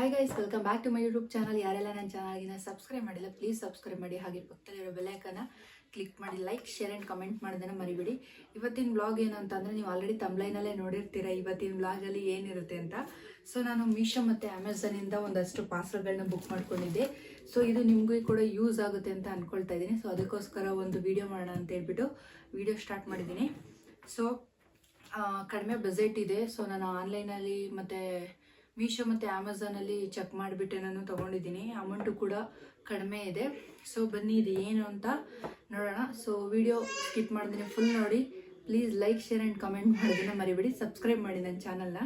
Hi guys welcome back to my YouTube channel ಯಾರೆಲ್ಲ ನನ್ನ ಚಾನಲ್ಗಿನ ಸಬ್ಸ್ಕ್ರೈಬ್ ಮಾಡಿಲ್ಲ ಪ್ಲೀಸ್ ಸಬ್ಸ್ಕ್ರೈಬ್ ಮಾಡಿ. ಹಾಗೆ ಪಕ್ಕದಲ್ಲಿರೋ ಬೆಲೈಕನ್ನ ಕ್ಲಿಕ್ ಮಾಡಿ. ಲೈಕ್ ಶೇರ್ ಆ್ಯಂಡ್ ಕಮೆಂಟ್ ಮಾಡೋದನ್ನು ಮರಿಬೇಡಿ. ಇವತ್ತಿನ ಬ್ಲಾಗ್ ಏನು ಅಂತಂದರೆ ನೀವು ಆಲ್ರೆಡಿ ತಮ್ಲೈನಲ್ಲೇ ನೋಡಿರ್ತೀರ ಇವತ್ತಿನ ಬ್ಲಾಗಲ್ಲಿ ಏನಿರುತ್ತೆ ಅಂತ. ಸೊ ನಾನು ಮೀಶೋ ಮತ್ತು ಅಮೆಝಾನಿಂದ ಒಂದಷ್ಟು ಪಾರ್ಸಲ್ಗಳನ್ನ ಬುಕ್ ಮಾಡ್ಕೊಂಡಿದ್ದೆ. ಸೊ ಇದು ನಿಮಗೂ ಕೂಡ ಯೂಸ್ ಆಗುತ್ತೆ ಅಂತ ಅಂದ್ಕೊಳ್ತಾ ಇದ್ದೀನಿ. ಸೊ ಅದಕ್ಕೋಸ್ಕರ ಒಂದು ವಿಡಿಯೋ ಮಾಡೋಣ ಅಂತ ಹೇಳ್ಬಿಟ್ಟು ವೀಡಿಯೋ ಸ್ಟಾರ್ಟ್ ಮಾಡಿದ್ದೀನಿ. ಸೊ ಕಡಿಮೆ ಬಜೆಟ್ ಇದೆ. ಸೊ ನಾನು ಆನ್ಲೈನಲ್ಲಿ ಮತ್ತು ಮೀಶೋ ಮತ್ತು ಅಮೆಝಾನಲ್ಲಿ ಚೆಕ್ ಮಾಡಿಬಿಟ್ಟೆ ನಾನು ತೊಗೊಂಡಿದ್ದೀನಿ. ಅಮೌಂಟು ಕೂಡ ಕಡಿಮೆ ಇದೆ. ಸೊ ಬನ್ನಿ, ಇದು ಏನು ಅಂತ ನೋಡೋಣ. ಸೊ ವಿಡಿಯೋ ಸ್ಕಿಪ್ ಮಾಡಿದ್ರೆ ಫುಲ್ ನೋಡಿ. Please like share and comment ಮಾಡೋದನ್ನು ಮರಿಬೇಡಿ. ಸಬ್ಸ್ಕ್ರೈಬ್ ಮಾಡಿ ನನ್ನ ಚಾನಲ್ನ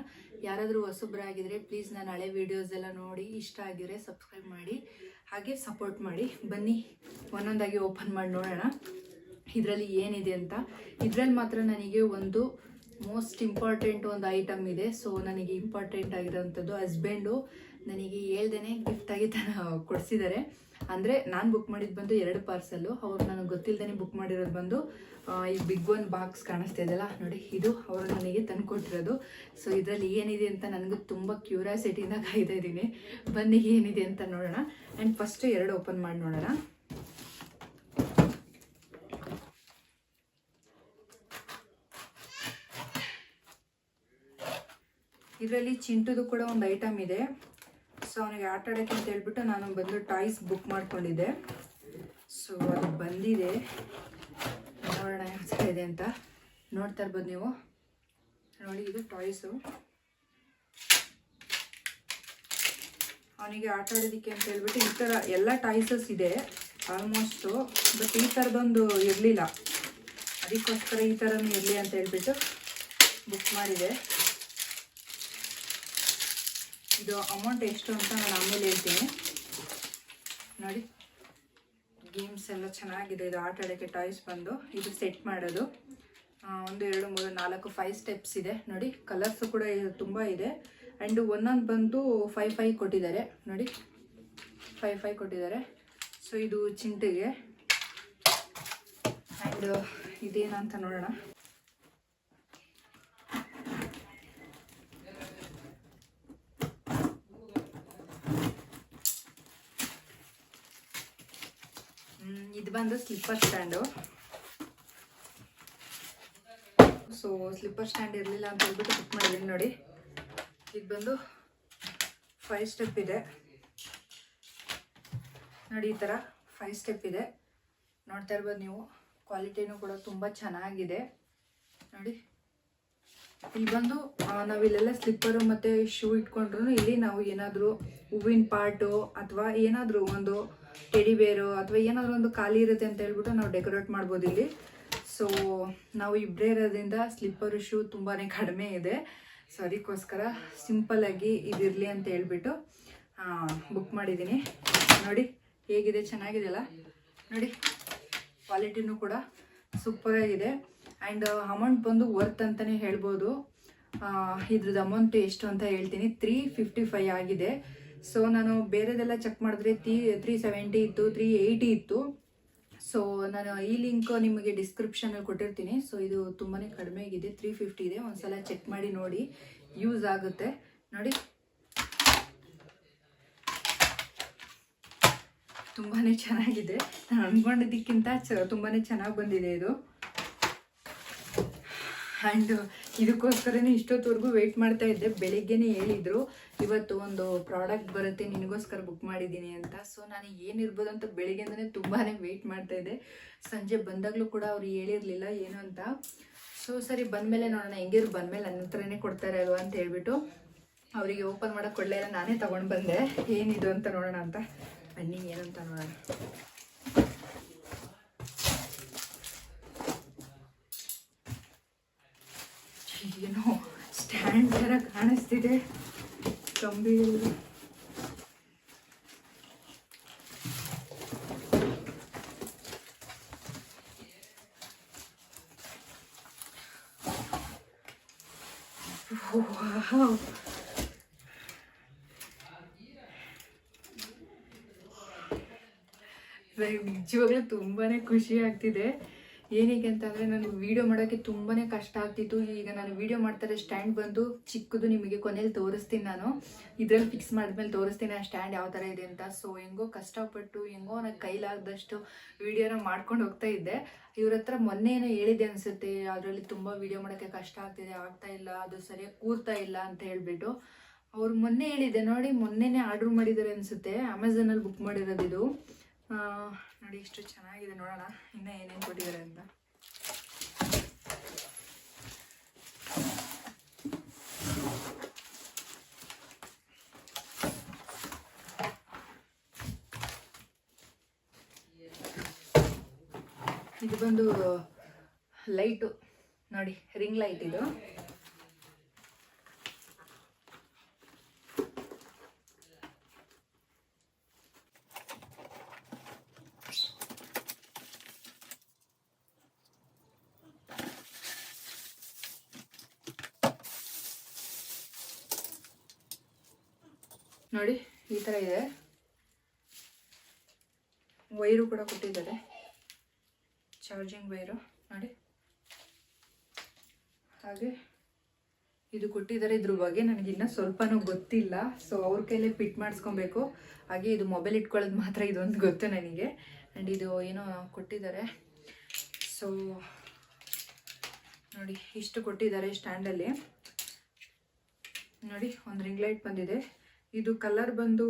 ಯಾರಾದರೂ ಹೊಸಬ್ರಾಗಿದ್ದರೆ ಪ್ಲೀಸ್ ನಾನು ಹಳೆ ವೀಡಿಯೋಸ್ ಎಲ್ಲ ನೋಡಿ. ಇಷ್ಟ ಆಗಿದ್ರೆ ಸಬ್ಸ್ಕ್ರೈಬ್ ಮಾಡಿ. ಹಾಗೆ ಸಪೋರ್ಟ್ ಮಾಡಿ. ಬನ್ನಿ, ಒಂದೊಂದಾಗಿ ಓಪನ್ ಮಾಡಿ ನೋಡೋಣ. ಇದರಲ್ಲಿ ಏನಿದೆ ಅಂತ. ಇದರಲ್ಲಿ ಮಾತ್ರ ನನಗೆ ಒಂದು ಮೋಸ್ಟ್ ಇಂಪಾರ್ಟೆಂಟ್ ಒಂದು ಐಟಮ್ ಇದೆ. ಸೊ ನನಗೆ ಇಂಪಾರ್ಟೆಂಟ್ ಆಗಿರೋಂಥದ್ದು ಹಸ್ಬೆಂಡು ನನಗೆ ಹೇಳ್ದೇನೆ ಗಿಫ್ಟಾಗಿ ತನ ಕೊಡಿಸಿದ್ದಾರೆ. ಅಂದರೆ ನಾನು ಬುಕ್ ಮಾಡಿದ್ದು ಬಂದು ಎರಡು ಪಾರ್ಸಲ್ಲು ಅವ್ರು ನನಗೆ ಗೊತ್ತಿಲ್ಲದೇ ಬುಕ್ ಮಾಡಿರೋದು ಬಂದು ಈ ಬಿಗ್ ಒನ್ ಬಾಕ್ಸ್ ಕಾಣಿಸ್ತಾ ಇದೆಯಲ್ಲ, ನೋಡಿ ಇದು ಅವರು ನನಗೆ ತಂದು ಕೊಟ್ಟಿರೋದು. ಸೊ ಇದರಲ್ಲಿ ಏನಿದೆ ಅಂತ ನನಗೂ ತುಂಬ ಕ್ಯೂರಿಯಾಸಿಟಿಯಿಂದ ಕಾಯ್ತಾ ಇದ್ದೀನಿ. ಬನ್ನಿ ಏನಿದೆ ಅಂತ ನೋಡೋಣ. ಆ್ಯಂಡ್ ಫಸ್ಟು ಎರಡು ಓಪನ್ ಮಾಡಿ ನೋಡೋಣ. ಇದರಲ್ಲಿ ಚಿಂಟುದು ಕೂಡ ಒಂದು ಐಟಮ್ ಇದೆ. ಸೊ ಅವನಿಗೆ ಆಟ ಆಡೋಕ್ಕೆ ಅಂತ ಹೇಳ್ಬಿಟ್ಟು ನಾನು ಬಂದು ಟಾಯ್ಸ್ ಬುಕ್ ಮಾಡ್ಕೊಂಡಿದ್ದೆ. ಸೊ ಅದು ಬಂದಿದೆ. ನೋಡೋಣ ಅನಿಸ್ತಾ ಇದೆ ಅಂತ. ನೋಡ್ತಾ ಇರ್ಬೋದು ನೀವು. ನೋಡಿ, ಇದು ಟಾಯ್ಸು ಅವನಿಗೆ ಆಟ ಆಡೋದಕ್ಕೆ ಅಂತ ಹೇಳ್ಬಿಟ್ಟು ಈ ಥರ ಎಲ್ಲ ಟಾಯ್ಸಸ್ ಇದೆ. ಆಲ್ಮೋಸ್ಟು ಬಟ್ ಈ ಥರದೊಂದು ಇರಲಿಲ್ಲ. ಅದಕ್ಕೋಸ್ಕರ ಈ ಥರನೂ ಇರಲಿ ಅಂತ ಹೇಳ್ಬಿಟ್ಟು ಬುಕ್ ಮಾಡಿದೆ. ಇದು ಅಮೌಂಟ್ ಎಷ್ಟು ಅಂತ ನಾನು ಆಮೇಲೆ ಹೇಳ್ತೀನಿ. ನೋಡಿ ಗೇಮ್ಸ್ ಎಲ್ಲ ಚೆನ್ನಾಗಿದೆ. ಇದು ಆಟ ಆಡೋಕ್ಕೆ ಟಾಯ್ಸ್ ಬಂದು ಇದು ಸೆಟ್ ಮಾಡೋದು. ಒಂದು, ಎರಡು, ಮೂರು, ನಾಲ್ಕು ಫೈವ್ ಸ್ಟೆಪ್ಸ್ ಇದೆ. ನೋಡಿ ಕಲರ್ಸು ಕೂಡ ತುಂಬ ಇದೆ. ಆ್ಯಂಡ್ ಒಂದೊಂದು ಬಂದು ಫೈವ್ ಫೈ ಕೊಟ್ಟಿದ್ದಾರೆ. ನೋಡಿ ಫೈವ್ ಫೈವ್ ಕೊಟ್ಟಿದ್ದಾರೆ. ಸೊ ಇದು ಚಿಂಟಿಗೆ. ಆ್ಯಂಡ್ ಇದೇನಂತ ನೋಡೋಣ ಹ್ಮ್, ಇದು ಬಂದು slipper stand so slipper stand ಇರಲಿಲ್ಲ ಅಂತ ಹೇಳ್ಬಿಟ್ಟು ಬುಕ್ ಮಾಡಿದ್ದೀನಿ ನೋಡಿ. ಇದು ಬಂದು ಫೈವ್ ಸ್ಟೆಪ್ ಇದೆ. ನೋಡಿ ಈ ಥರ ಫೈವ್ ಸ್ಟೆಪ್ ಇದೆ. ನೋಡ್ತಾ ಇರ್ಬೋದು ನೀವು. ಕ್ವಾಲಿಟಿನೂ ಕೂಡ ತುಂಬ ಚೆನ್ನಾಗಿದೆ. ನೋಡಿ. ಇಲ್ಲಿ ಬಂದು ನಾವಿಲ್ಲೆಲ್ಲ ಸ್ಲಿಪ್ಪರು ಮತ್ತು ಶೂ ಇಟ್ಕೊಂಡ್ರು ಇಲ್ಲಿ ನಾವು ಏನಾದರೂ ಹೂವಿನ ಪಾರ್ಟು ಅಥವಾ ಏನಾದರೂ ಒಂದು ಟೆಡಿ ಬೇರು ಅಥವಾ ಏನಾದರೂ ಒಂದು ಖಾಲಿ ಇರುತ್ತೆ ಅಂತ ಹೇಳ್ಬಿಟ್ಟು ನಾವು ಡೆಕೋರೇಟ್ ಮಾಡ್ಬೋದು ಇಲ್ಲಿ. ಸೊ ನಾವು ಇಬ್ಬರೇ ಇರೋದ್ರಿಂದ ಸ್ಲಿಪ್ಪರು ಶೂ ತುಂಬಾ ಕಡಿಮೆ ಇದೆ. ಸೊ ಅದಕ್ಕೋಸ್ಕರ ಸಿಂಪಲ್ಲಾಗಿ ಇದಿರಲಿ ಅಂತ ಹೇಳ್ಬಿಟ್ಟು ಬುಕ್ ಮಾಡಿದ್ದೀನಿ. ನೋಡಿ, ಹೇಗಿದೆ? ಚೆನ್ನಾಗಿದೆಯಲ್ಲ? ನೋಡಿ ಕ್ವಾಲಿಟಿನೂ ಕೂಡ ಸೂಪರಾಗಿದೆ ಆ್ಯಂಡ್ ಅಮೌಂಟ್ ಬಂದು ವರ್ತ್ ಅಂತಲೇ ಹೇಳ್ಬೋದು. ಇದ್ರದ್ದು ಅಮೌಂಟ್ ಎಷ್ಟು ಅಂತ ಹೇಳ್ತೀನಿ. ತ್ರೀ ಫಿಫ್ಟಿ ಫೈ ಆಗಿದೆ. ಸೊ ನಾನು ಬೇರೆದೆಲ್ಲ ಚೆಕ್ ಮಾಡಿದ್ರೆ ತ್ರೀ ತ್ರೀ ಸೆವೆಂಟಿ ಇತ್ತು ತ್ರೀ ಏಯ್ಟಿ ಇತ್ತು. ಸೊ ನಾನು ಈ ಲಿಂಕ್ ನಿಮಗೆ ಡಿಸ್ಕ್ರಿಪ್ಷನಲ್ಲಿ ಕೊಟ್ಟಿರ್ತೀನಿ. ಸೊ ಇದು ತುಂಬಾ ಕಡಿಮೆ ಆಗಿದೆ. ತ್ರೀ ಫಿಫ್ಟಿ ಇದೆ. ಒಂದ್ಸಲ ಚೆಕ್ ಮಾಡಿ ನೋಡಿ. ಯೂಸ್ ಆಗುತ್ತೆ. ನೋಡಿ. ತುಂಬಾ ಚೆನ್ನಾಗಿದೆ. ನಾನು ಅಂದ್ಕೊಂಡಿದ್ದಕ್ಕಿಂತ ಚ ತುಂಬಾ ಚೆನ್ನಾಗಿ ಬಂದಿದೆ ಇದು. ಆ್ಯಂಡ್ ಇದಕ್ಕೋಸ್ಕರನೇ ಇಷ್ಟೊತ್ತವರೆಗೂ ವೆಯ್ಟ್ ಮಾಡ್ತಾ ಇದ್ದೆ. ಬೆಳಿಗ್ಗೆನೇ ಹೇಳಿದರು, ಇವತ್ತು ಒಂದು ಪ್ರಾಡಕ್ಟ್ ಬರುತ್ತೆ, ನಿನಗೋಸ್ಕರ ಬುಕ್ ಮಾಡಿದ್ದೀನಿ ಅಂತ. ಸೊ ನಾನು ಏನಿರ್ಬೋದು ಅಂತ ಬೆಳಿಗ್ಗೆಯಿಂದನೇ ತುಂಬಾ ವೆಯ್ಟ್ ಮಾಡ್ತಾ ಇದ್ದೆ. ಸಂಜೆ ಬಂದಾಗಲೂ ಕೂಡ ಅವ್ರು ಹೇಳಿರಲಿಲ್ಲ ಏನು ಅಂತ. ಸೊ ಸರಿ, ಬಂದಮೇಲೆ ನೋಡೋಣ. ಹೆಂಗಿರು ಬಂದಮೇಲೆ ನನ್ನ ಹತ್ರನೇ ಕೊಡ್ತಾರೆ ಅಲ್ವಾ ಅಂತ ಹೇಳ್ಬಿಟ್ಟು ಅವರಿಗೆ ಓಪನ್ ಮಾಡೋಕೆ ಕೊಡಲೇ ಇಲ್ಲ, ನಾನೇ ತೊಗೊಂಡು ಬಂದೆ. ಏನಿದು ಅಂತ ನೋಡೋಣ ಅಂತ. ಬನ್ನಿ, ಏನಂತ ನೋಡೋಣ. ಏನೋ ಸ್ಟ್ಯಾಂಡ್ ಥರ ಕಾಣಿಸ್ತಿದೆ. ಕಂಬಿ ವಾವ್ ನನಗೆ ನಿಜವಾಗ್ಲೂ ತುಂಬಾನೇ ಖುಷಿ ಆಗ್ತಿದೆ. ಏನಕ್ಕೆ ಅಂತಂದರೆ ನನಗೆ ವೀಡಿಯೋ ಮಾಡೋಕ್ಕೆ ತುಂಬಾ ಕಷ್ಟ ಆಗ್ತಿತ್ತು. ಈಗ ನಾನು ವೀಡಿಯೋ ಮಾಡ್ತಾರೆ ಸ್ಟ್ಯಾಂಡ್ ಬಂದು ಚಿಕ್ಕದು ನಿಮಗೆ ಕೊನೆಯಲ್ಲಿ ತೋರಿಸ್ತೀನಿ ನಾನು. ಇದರಲ್ಲಿ ಫಿಕ್ಸ್ ಮಾಡಿದ್ಮೇಲೆ ತೋರಿಸ್ತೀನಿ ಆ ಸ್ಟ್ಯಾಂಡ್ ಯಾವ ಥರ ಇದೆ ಅಂತ. ಸೊ ಹೆಂಗೋ ಕಷ್ಟಪಟ್ಟು, ಹೆಂಗೋ ನನಗೆ ಕೈಲಾಗದಷ್ಟು ವೀಡಿಯೋನ ಮಾಡ್ಕೊಂಡು ಹೋಗ್ತಾ ಇದ್ದೆ. ಇವ್ರ ಹತ್ರ ಮೊನ್ನೆ ಏನೋ ಹೇಳಿದೆ ಅನಿಸುತ್ತೆ, ಅದರಲ್ಲಿ ತುಂಬ ವೀಡಿಯೋ ಮಾಡೋಕ್ಕೆ ಕಷ್ಟ ಆಗ್ತಿದೆ, ಆಗ್ತಾ ಇಲ್ಲ, ಅದು ಸರಿಯಾಗಿ ಕೂರ್ತಾ ಇಲ್ಲ ಅಂತ ಹೇಳಿಬಿಟ್ಟು. ಅವ್ರು ಮೊನ್ನೆ ಹೇಳಿದೆ ನೋಡಿ ಮೊನ್ನೆನೇ ಆರ್ಡ್ರ್ ಮಾಡಿದ್ದಾರೆ ಅನಿಸುತ್ತೆ. ಅಮೆಝಾನಲ್ಲಿ ಬುಕ್ ಮಾಡಿರೋದು ಇದು ನೋಡಿ ಇಷ್ಟು ಚೆನ್ನಾಗಿದೆ ನೋಡೋಣ. ಇನ್ನ ಏನೇನು ಕೊಟ್ಟಿದ್ದಾರೆ ಅಂತ. ಇದು ಬಂದು ಲೈಟು ನೋಡಿ ರಿಂಗ್ ಲೈಟ್ ಇದು. ನೋಡಿ, ಈ ಥರ ಇದೆ. ವೈರು ಕೂಡ ಕೊಟ್ಟಿದ್ದಾರೆ. ಚಾರ್ಜಿಂಗ್ ವೈರು, ನೋಡಿ. ಹಾಗೆ ಇದು ಕೊಟ್ಟಿದ್ದಾರೆ. ಇದ್ರ ಬಗ್ಗೆ ನನಗಿನ್ನ ಸ್ವಲ್ಪನೂ ಗೊತ್ತಿಲ್ಲ. ಸೊ ಅವ್ರ ಕೈಲೇ ಫಿಟ್ ಮಾಡಿಸ್ಕೊಬೇಕು. ಹಾಗೆ ಇದು ಮೊಬೈಲ್ ಇಟ್ಕೊಳ್ಳೋದು ಮಾತ್ರ ಇದೊಂದು ಗೊತ್ತು ನನಗೆ. ಆ್ಯಂಡ್ ಇದು ಏನೋ ಕೊಟ್ಟಿದ್ದಾರೆ. ಸೊ ನೋಡಿ, ಇಷ್ಟು ಕೊಟ್ಟಿದ್ದಾರೆ ಸ್ಟ್ಯಾಂಡಲ್ಲಿ ನೋಡಿ, ಒಂದು ರಿಂಗ್ ಲೈಟ್ ಬಂದಿದೆ. ಇದು ಕಲರ್ ಬಂದು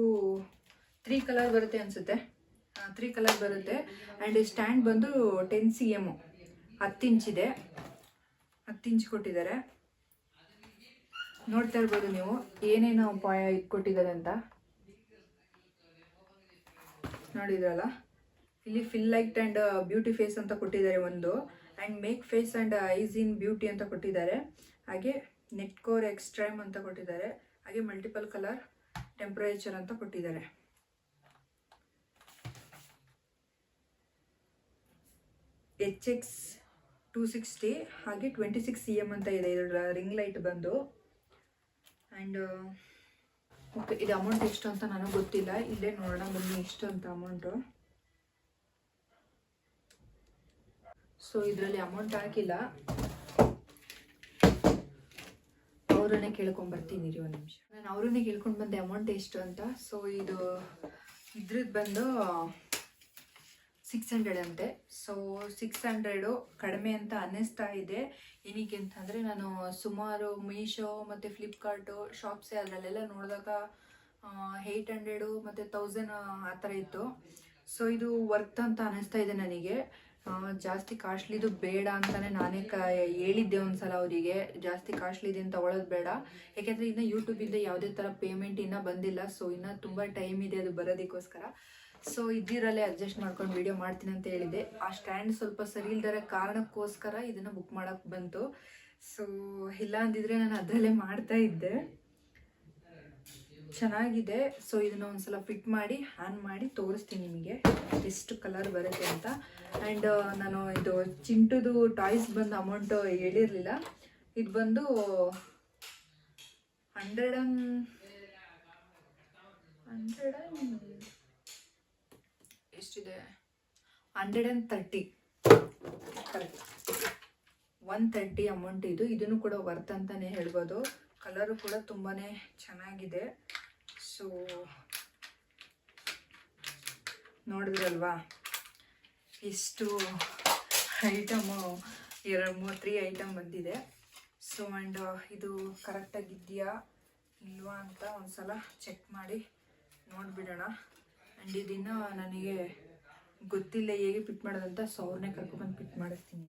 ತ್ರೀ ಕಲರ್ ಬರುತ್ತೆ ಅನಿಸುತ್ತೆ. ತ್ರೀ ಕಲರ್ ಬರುತ್ತೆ. ಆ್ಯಂಡ್ ಸ್ಟ್ಯಾಂಡ್ ಬಂದು ಟೆನ್ ಸಿ ಎಂ ಹತ್ತು ಇಂಚಿದೆ ಹತ್ತು ಇಂಚ್ ಕೊಟ್ಟಿದ್ದಾರೆ. ನೋಡ್ತಾ ಇರ್ಬೋದು ನೀವು, ಏನೇನು ಉಪಾಯ ಇಟ್ಕೊಟ್ಟಿದ್ದಾರೆ ಅಂತ. ನೋಡಿದ್ರಲ್ಲ? ಇಲ್ಲಿ fill light and beauty face ಅಂತ ಕೊಟ್ಟಿದ್ದಾರೆ ಒಂದು. And make face and eyes in beauty ಅಂತ ಕೊಟ್ಟಿದ್ದಾರೆ. ಹಾಗೆ ನೆಟ್ ಕೋರ್ ಎಕ್ಸ್ಟ್ರೈಮ್ ಅಂತ ಕೊಟ್ಟಿದ್ದಾರೆ. ಹಾಗೆ ಮಲ್ಟಿಪಲ್ ಕಲರ್ ಟೆಂಪ್ರೇಚರ್ ಅಂತ ಕೊಟ್ಟಿದ್ದಾರೆ. ಎಚ್ ಎಕ್ಸ್ ಟೂ ಸಿಕ್ಸ್ಟಿ ಹಾಗೆ ಟ್ವೆಂಟಿ ಸಿಕ್ಸ್ ಸಿ ಎಂ ಅಂತ ಇದೆ. ಇದರ ರಿಂಗ್ ಲೈಟ್ ಬಂದು. ಆ್ಯಂಡ್ ಓಕೆ ಇದು ಅಮೌಂಟ್ ಎಷ್ಟು ಅಂತ ನನಗೆ ಗೊತ್ತಿಲ್ಲ. ಇಲ್ಲೇ ನೋಡೋಣ, ಬನ್ನಿ ಎಷ್ಟು ಅಂತ ಅಮೌಂಟು ಸೊ ಇದರಲ್ಲಿ ಅಮೌಂಟ್ ಹಾಕಿಲ್ಲ. ಅವರನ್ನೇ ಕೇಳ್ಕೊಂಬರ್ತೀನಿ ರೀ ಒಂದು ನಿಮಿಷ. ನಾನು ಅವರನ್ನೇ ಕೇಳ್ಕೊಂಡು ಬಂದೆ ಅಮೌಂಟ್ ಎಷ್ಟು ಅಂತ. ಸೊ ಇದು ಇದ್ರದ್ದು ಬಂದು ಸಿಕ್ಸ್ ಹಂಡ್ರೆಡ್ ಅಂತೆ. ಸೊ ಸಿಕ್ಸ್ ಹಂಡ್ರೆಡು ಕಡಿಮೆ ಅಂತ ಅನ್ನಿಸ್ತಾ ಇದೆ. ಏನಕ್ಕೆ ಅಂತಂದರೆ ನಾನು ಸುಮಾರು ಮೀಶೋ ಮತ್ತು ಫ್ಲಿಪ್ಕಾರ್ಟು ಶಾಪ್ಸೇ ಅದರಲ್ಲೆಲ್ಲ ನೋಡಿದಾಗ ಏಯ್ಟ್ ಹಂಡ್ರೆಡು ಮತ್ತು ತೌಸಂಡ್ ಆ ಥರ ಇತ್ತು. ಸೊ ಇದು ವರ್ತ್ ಅಂತ ಅನ್ನಿಸ್ತಾ ಇದೆ ನನಗೆ. ಜಾಸ್ತಿ ಕಾಸ್ಟ್ಲಿದು ಬೇಡ ಅಂತಲೇ ನಾನೇ ಕ ಹೇಳಿದ್ದೆ ಒಂದ್ಸಲ ಅವರಿಗೆ. ಜಾಸ್ತಿ ಕಾಸ್ಟ್ಲಿದೆ ಅಂತ ತಗೊಳ್ಳೋದು ಬೇಡ. ಯಾಕೆಂದರೆ ಇನ್ನು ಯೂಟ್ಯೂಬಿಂದ ಯಾವುದೇ ಥರ ಪೇಮೆಂಟ್ ಇನ್ನೂ ಬಂದಿಲ್ಲ. ಸೊ ಇನ್ನೂ ತುಂಬ ಟೈಮ್ ಇದೆ ಅದು ಬರೋದಕ್ಕೋಸ್ಕರ. ಸೊ ಇದ್ದಿರಲ್ಲೇ ಅಡ್ಜಸ್ಟ್ ಮಾಡ್ಕೊಂಡು ವಿಡಿಯೋ ಮಾಡ್ತೀನಿ ಅಂತ ಹೇಳಿದೆ ಆ ಸ್ಟ್ಯಾಂಡ್ ಸ್ವಲ್ಪ ಸರಿ ಇಲ್ದರ ಕಾರಣಕ್ಕೋಸ್ಕರ ಇದನ್ನು ಬುಕ್ ಮಾಡೋಕ್ಕೆ ಬಂತು. ಸೊ ಇಲ್ಲ ಅಂದಿದ್ರೆ ನಾನು ಅದರಲ್ಲೇ ಮಾಡ್ತಾ ಇದ್ದೆ. ಚೆನ್ನಾಗಿದೆ. ಸೊ ಇದನ್ನ ಒಂದ್ಸಲ ಫಿಟ್ ಮಾಡಿ ಹ್ಯಾನ್ ಮಾಡಿ ತೋರಿಸ್ತೀನಿ ನಿಮಗೆ ಎಷ್ಟು ಕಲರ್ ಬರುತ್ತೆ ಅಂತ. ಆ್ಯಂಡ್ ನಾನು ಇದು ಚಿಂಟುದು ಟಾಯ್ಸ್ ಬಂದು ಅಮೌಂಟ್ ಹೇಳಿರಲಿಲ್ಲ. ಇದು ಬಂದು ಹಂಡ್ರೆಡ್ ಅನ್ ಹಂಡ್ರೆಡ್ ಎಷ್ಟಿದೆ? Hundred and thirty one thirty amount ಇದು. ಇದನ್ನು ಕೂಡ ವರ್ತ್ ಅಂತಲೇ ಹೇಳ್ಬೋದು. ಕಲರು ಕೂಡ ತುಂಬಾ ಚೆನ್ನಾಗಿದೆ. ಸೊ ನೋಡಿದ್ರಲ್ವಾ? ಇಷ್ಟು ಐಟಮು ಎರಡು ಮೂರು ತ್ರೀ ಐಟಮ್ ಬಂದಿದೆ. ಸೊ ಆ್ಯಂಡ್ ಇದು ಕರೆಕ್ಟಾಗಿದೆಯಾ ಇಲ್ವಾ ಅಂತ ಒಂದ್ಸಲ ಚೆಕ್ ಮಾಡಿ ನೋಡಿಬಿಡೋಣ. ಆ್ಯಂಡ್ ಇದನ್ನು ನನಗೆ ಗೊತ್ತಿಲ್ಲ ಹೇಗೆ ಫಿಟ್ ಮಾಡೋದಂತ ಸೊ ಅವ್ರನ್ನೇ ಕರ್ಕೊಬಂದು ಫಿಟ್ ಮಾಡಿಸ್ತೀನಿ.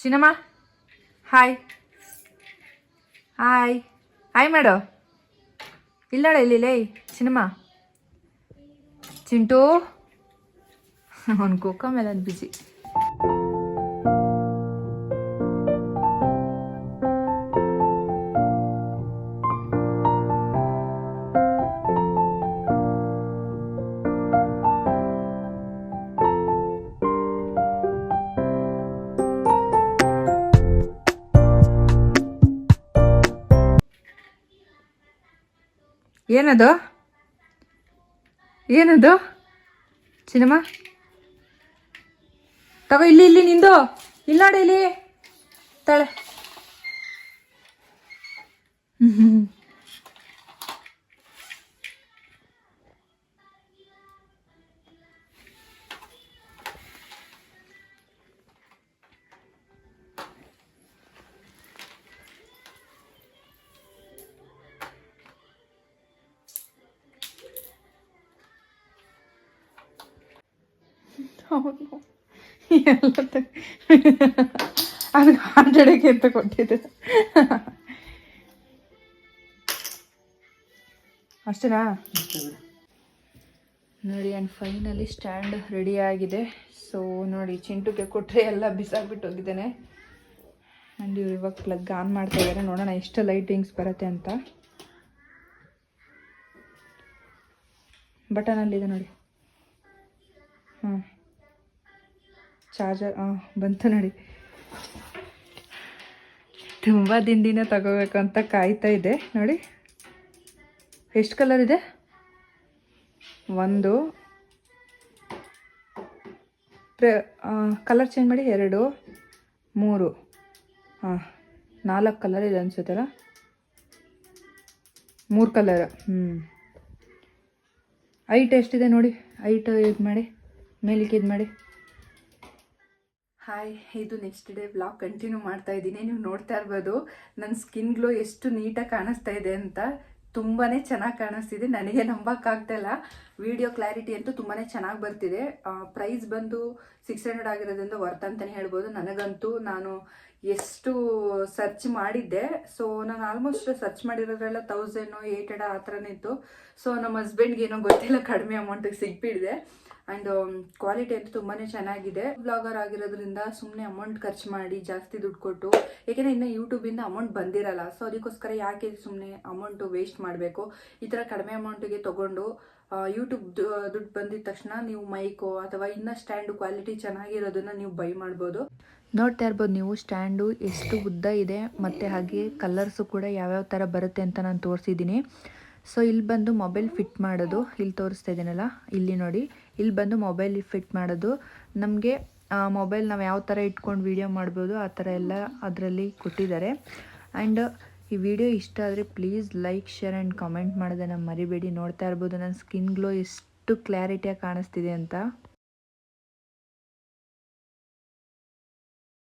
ಚಿನ್ನಮ್ಮ ಹಾಯ್ ಹಾಯ್ ಹಾಯ್ ಮಾಡು ಇಲ್ಲಿ ಲೇ ಸಿನಿಮಾ ಚಿಂಟು. ಅವ್ನು ಕೋಕ ಮೇಲೆ ಅದು ಏನದು? ಏನದು? ಸಿನಿಮಾ? ತಗೋ ಇಲ್ಲಿ ಇಲ್ಲಿ ನಿಂದು. ಇಲ್ಲ ನೋಡಿ ಇಲ್ಲಿ. ತಳೆ. ಹ್ಮ್ ಹೌದು. ಎಲ್ಲ ಅದಕ್ಕೆ ಆಟಾಡೋಕ್ಕೆ ಅಂತ ಕೊಟ್ಟಿದ್ದೆ. ಅಷ್ಟೇನಾ? ನೋಡಿ ಆ್ಯಂಡ್ ಫೈನಲಿ ಸ್ಟ್ಯಾಂಡ್ ರೆಡಿ ಆಗಿದೆ. ಸೊ ನೋಡಿ, ಚಿಂಟುಗೆ ಕೊಟ್ಟರೆ ಎಲ್ಲ ಬಿಸಾಕ್ಬಿಟ್ಟು ಹೋಗಿದ್ದೇನೆ. ಆ್ಯಂಡ್ ಇವ್ರು ಇವಾಗ ಪ್ಲಗ್ ಆನ್ ಮಾಡ್ತಾ ಇದ್ದಾರೆ. ನೋಡೋಣ ಎಷ್ಟು ಲೈಟಿಂಗ್ಸ್ ಬರುತ್ತೆ ಅಂತ. ಬಟನಲ್ಲಿದೆ ನೋಡಿ. ಚಾರ್ಜರ್ ಹಾಂ ಬಂತು ನೋಡಿ. ತುಂಬ ದಿನ ತಗೋಬೇಕು ಅಂತ ಕಾಯ್ತಾ ಇದೆ. ನೋಡಿ. ಎಷ್ಟು ಕಲರ್ ಇದೆ? ಒಂದು. ಪ್ರ ಕಲರ್ ಚೇಂಜ್ ಮಾಡಿ ಎರಡು, ಮೂರು. ಹಾಂ ನಾಲ್ಕು ಕಲರ್ ಇದೆ ಅನಿಸುತ್ತಲ್ಲ? ಮೂರು ಕಲರ್ ಹ್ಞೂ ಐಟ್ ಎಷ್ಟಿದೆ ನೋಡಿ? ಐಟ್ ಇದು ಮಾಡಿ. ಮೇಲಿಕ್ಕೆ ಇದು ಮಾಡಿ. ಹಾಯ್, ಇದು ನೆಕ್ಸ್ಟ್ ಡೇ ಬ್ಲಾಗ್ ಕಂಟಿನ್ಯೂ ಮಾಡ್ತಾ ಇದ್ದೀನಿ. ನೀವು ನೋಡ್ತಾ ಇರ್ಬೋದು ನನ್ನ ಸ್ಕಿನ್ ಗ್ಲೋ ಎಷ್ಟು ನೀಟಾಗಿ ಕಾಣಿಸ್ತಾ ಇದೆ ಅಂತ ತುಂಬಾ ಚೆನ್ನಾಗಿ ಕಾಣಿಸ್ತಿದೆ. ನನಗೆ ನಂಬಕ್ಕಾಗ್ತಾ ಇಲ್ಲ. ವಿಡಿಯೋ ಕ್ಲಾರಿಟಿ ಅಂತೂ ತುಂಬಾ ಚೆನ್ನಾಗಿ ಬರ್ತಿದೆ. ಪ್ರೈಸ್ ಬಂದು ಸಿಕ್ಸ್ ಹಂಡ್ರೆಡ್ ಆಗಿರೋದ್ರಿಂದ ವರ್ತ್ ಅಂತಲೇ ಹೇಳ್ಬೋದು. ನನಗಂತೂ ನಾನು ಎಷ್ಟು ಸರ್ಚ್ ಮಾಡಿದ್ದೆ, ಸೊ ನಾನು ಆಲ್ಮೋಸ್ಟ್ ಸರ್ಚ್ ಮಾಡಿರೋದ್ರೆಲ್ಲ ತೌಸಂಡು ಏಟ್ ಹಂಡ್ರೆಡ್ ಆ ಥರನೇ ಇತ್ತು. ಸೊ ನಮ್ಮ ಹಸ್ಬೆಂಡ್ಗೆ ಏನೋ ಗೊತ್ತಿಲ್ಲ, ಕಡಿಮೆ ಅಮೌಂಟಿಗೆ ಸಿಕ್ಬಿಡಿದೆ ಆ್ಯಂಡ್ ಕ್ವಾಲಿಟಿ ಅಂತೂ ತುಂಬಾ ಚೆನ್ನಾಗಿದೆ. ಬ್ಲಾಗರ್ ಆಗಿರೋದ್ರಿಂದ ಸುಮ್ಮನೆ ಅಮೌಂಟ್ ಖರ್ಚು ಮಾಡಿ ಜಾಸ್ತಿ ದುಡ್ಡು ಕೊಟ್ಟು, ಏಕೆಂದರೆ ಇನ್ನು ಯೂಟ್ಯೂಬಿಂದ ಅಮೌಂಟ್ ಬಂದಿರಲ್ಲ ಸೊ ಅದಕ್ಕೋಸ್ಕರ ಯಾಕೆ ಸುಮ್ಮನೆ ಅಮೌಂಟು ವೇಸ್ಟ್ ಮಾಡಬೇಕು? ಈ ಥರ ಕಡಿಮೆ ಅಮೌಂಟಿಗೆ ತೊಗೊಂಡು ಯೂಟ್ಯೂಬ್ ದುಡ್ಡು ಬಂದಿದ ತಕ್ಷಣ ನೀವು ಮೈಕು ಅಥವಾ ಇನ್ನ ಸ್ಟ್ಯಾಂಡ್ ಕ್ವಾಲಿಟಿ ಚೆನ್ನಾಗಿರೋದನ್ನ ನೀವು ಬೈ ಮಾಡ್ಬೋದು. ನೋಡ್ತಾ ಇರ್ಬೋದು ನೀವು ಸ್ಟ್ಯಾಂಡು ಎಷ್ಟು ಉದ್ದ ಇದೆ, ಮತ್ತು ಹಾಗೆ ಕಲರ್ಸು ಕೂಡ ಯಾವ್ಯಾವ ಥರ ಬರುತ್ತೆ ಅಂತ ನಾನು ತೋರಿಸಿದ್ದೀನಿ. ಸೊ ಇಲ್ಲಿ ಬಂದು ಮೊಬೈಲ್ ಫಿಟ್ ಮಾಡೋದು, ಇಲ್ಲಿ ತೋರಿಸ್ತಾ ಇದ್ದೀನಲ್ಲ, ಇಲ್ಲಿ ನೋಡಿ. ಇಲ್ಲಿ ಬಂದು ಮೊಬೈಲ್ ಫಿಟ್ ಮಾಡೋದು. ನಮಗೆ ಮೊಬೈಲ್ ನಾವು ಯಾವ ಥರ ಇಟ್ಕೊಂಡು ವೀಡಿಯೋ ಮಾಡ್ಬೋದು, ಆ ಥರ ಎಲ್ಲ ಅದರಲ್ಲಿ ಕೊಟ್ಟಿದ್ದಾರೆ. ಆ್ಯಂಡ್ ಈ ವಿಡಿಯೋ ಇಷ್ಟ ಆದರೆ please like share and comment ಮಾಡೋದನ್ನು ಮರಿಬೇಡಿ. ನೋಡ್ತಾ ಇರ್ಬೋದು ನನ್ನ ಸ್ಕಿನ್ ಗ್ಲೋ ಎಷ್ಟು ಕ್ಲಾರಿಟಿಯಾಗಿ ಕಾಣಿಸ್ತಿದೆ ಅಂತ.